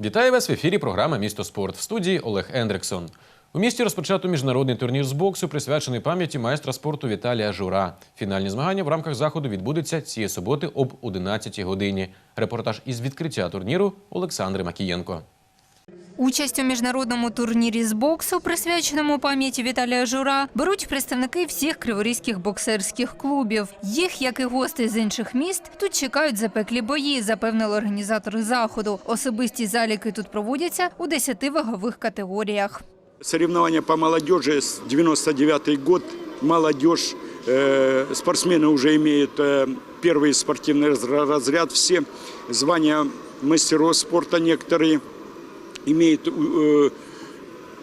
Вітаю вас в ефірі програми Місто спорт в студії Олег Ендриксон. У місті розпочато міжнародний турнір з боксу, присвячений пам'яті майстра спорту Віталія Жура. Фінальні змагання в рамках заходу відбудуться цієї суботи об 11 годині. Репортаж із відкриття турніру Олександри Макієнко. Участь у міжнародному турнірі з боксу, присвяченому пам'яті Віталія Жура, беруть представники всіх криворізьких боксерських клубів. Їх, як і гости з інших міст, тут чекають запеклі бої, запевнили організатори заходу. Особисті заліки тут проводяться у 10 вагових категоріях. Соревнования по молодежи с 99 год. Молодежь, э, спортсмены уже имеют э, первый спортивный раз- разряд. Все звания мастеров спорта некоторые имеют, э,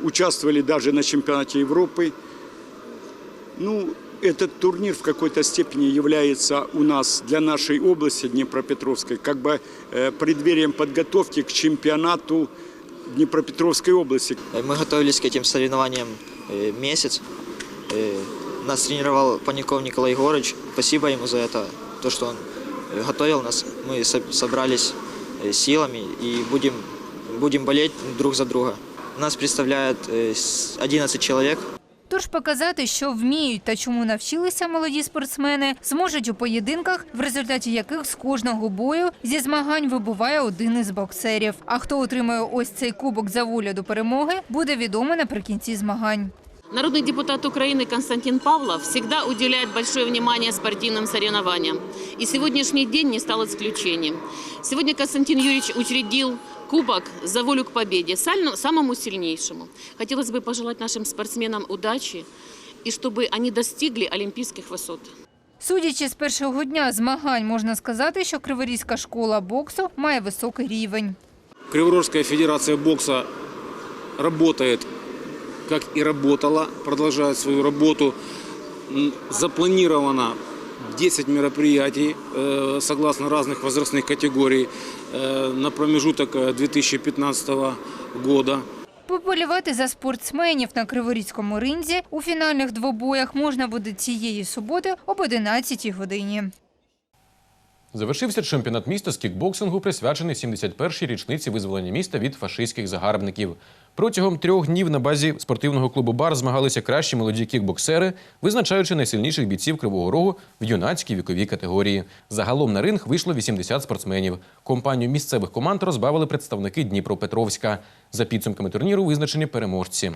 участвовали даже на чемпионате Европы. Ну, этот турнир в какой-то степени является у нас для нашей области Днепропетровской как бы э, преддверием подготовки к чемпионату Днепропетровской области. Мы готовились к этим соревнованиям э, месяц. Э, Нас тренировал Паников Николай Егорович. Спасибо ему за это, то, что он э, готовил нас. Мы со- собрались э, силами и будем, будем болеть друг за друга. Нас представляет э, с- 11 человек. Тож показати, що вміють та чому навчилися молоді спортсмени, зможуть у поєдинках, в результаті яких з кожного бою зі змагань вибуває один із боксерів. А хто отримає ось цей кубок за волю до перемоги, буде відомо наприкінці змагань. Народный депутат Украины Константин Павлов всегда уделяет большое внимание спортивным соревнованиям. И сегодняшний день не стал исключением. Сегодня Константин Юрьевич учредил кубок за волю к победе, сальну- самому сильнейшему. Хотелось бы пожелать нашим спортсменам удачи и чтобы они достигли олимпийских высот. Судячи з першого дня змагань, можна сказати, що Криворізька школа боксу має високий рівень. Криворожская федерация бокса работает, как и работала, продолжает свою работу. М, Запланировано 10 мероприятий, э, согласно разных возрастных категорий, э, на промежуток э, 2015 года. Поболівати за спортсменів на Криворізькому ринзі у фінальних двобоях можна буде цієї суботи об 11 годині. Завершився чемпіонат міста з кікбоксингу, присвячений 71-й річниці визволення міста від фашистських загарбників. Протягом трьох днів на базі спортивного клубу Бар змагалися кращі молоді кікбоксери, визначаючи найсильніших бійців Кривого Рогу в юнацькій віковій категорії. Загалом на ринг вийшло 80 спортсменів. Компанію місцевих команд розбавили представники Дніпропетровська. За підсумками турніру визначені переможці.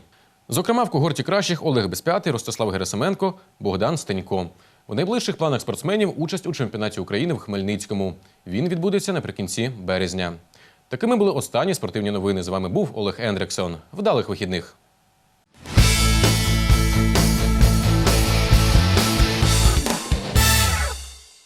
Зокрема, в когорті кращих Олег Безп'ятий, Ростислав Герасименко, Богдан Стенько. У найближчих планах спортсменів участь у чемпіонаті України в Хмельницькому. Він відбудеться наприкінці березня. Такими були останні спортивні новини. З вами був Олег Ендрексон. Вдалих вихідних.